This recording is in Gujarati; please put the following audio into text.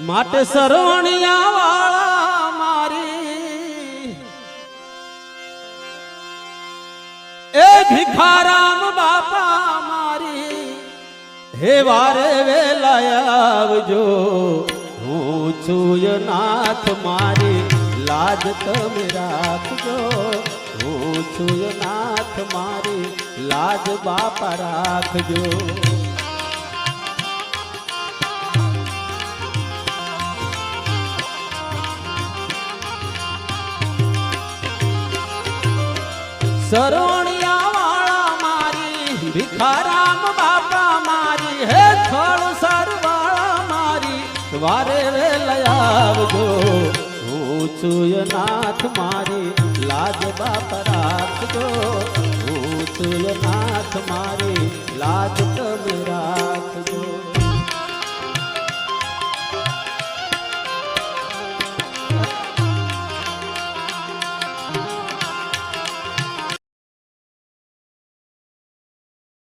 માટે સરવણિયા વાળા મારી. એ ભિખારામ બાપા મારી. હે વારે વેલા આવજો. હું છું નાથ મારી. લાજ તમે રાખજો. હું છું નાથ મારી. લાજ બાપા રાખજો. સરવણિયા વાળા મારી, ભિખારામ બાપા મારી, હે થળ સરવાળા મારી, વારે વેલા આવજો. હું છું નાથ મારી, લાજ બાપ રાખજો. હું છું નાથ મારી, લાજ